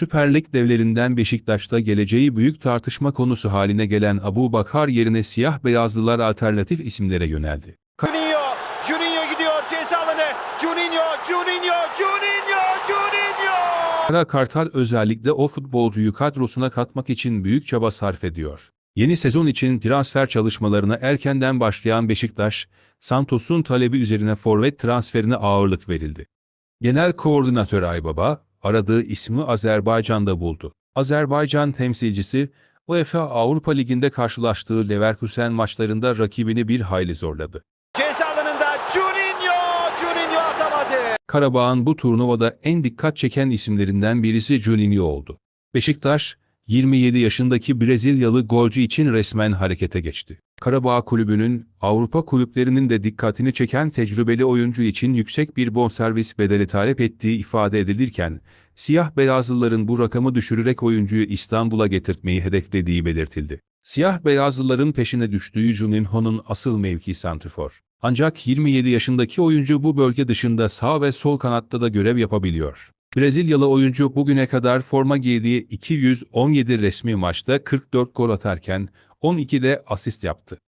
Süper Lig devlerinden Beşiktaş'ta geleceği büyük tartışma konusu haline gelen Abu Bakar yerine siyah beyazlılar alternatif isimlere yöneldi. Juninho, Juninho gidiyor ceza alanı. Juninho, Juninho, Juninho, Juninho. Kara Kartal özellikle o futbolcuyu kadrosuna katmak için büyük çaba sarf ediyor. Yeni sezon için transfer çalışmalarına erkenden başlayan Beşiktaş, Santos'un talebi üzerine forvet transferine ağırlık verildi. Genel koordinatör Aybaba, aradığı ismi Azerbaycan'da buldu. Azerbaycan temsilcisi, UEFA Avrupa Ligi'nde karşılaştığı Leverkusen maçlarında rakibini bir hayli zorladı. Ceza alanında Juninho, Juninho atamadı. Karabağ'ın bu turnuvada en dikkat çeken isimlerinden birisi Juninho oldu. Beşiktaş, 27 yaşındaki Brezilyalı golcü için resmen harekete geçti. Karabağ kulübünün Avrupa kulüplerinin de dikkatini çeken tecrübeli oyuncu için yüksek bir bonservis bedeli talep ettiği ifade edilirken, siyah beyazlıların bu rakamı düşürerek oyuncuyu İstanbul'a getirtmeyi hedeflediği belirtildi. Siyah beyazlıların peşine düştüğü Juninho'nun asıl mevki santrfor. Ancak 27 yaşındaki oyuncu bu bölge dışında sağ ve sol kanatta da görev yapabiliyor. Brezilyalı oyuncu bugüne kadar forma giydiği 217 resmi maçta 44 gol atarken 12'de asist yaptı.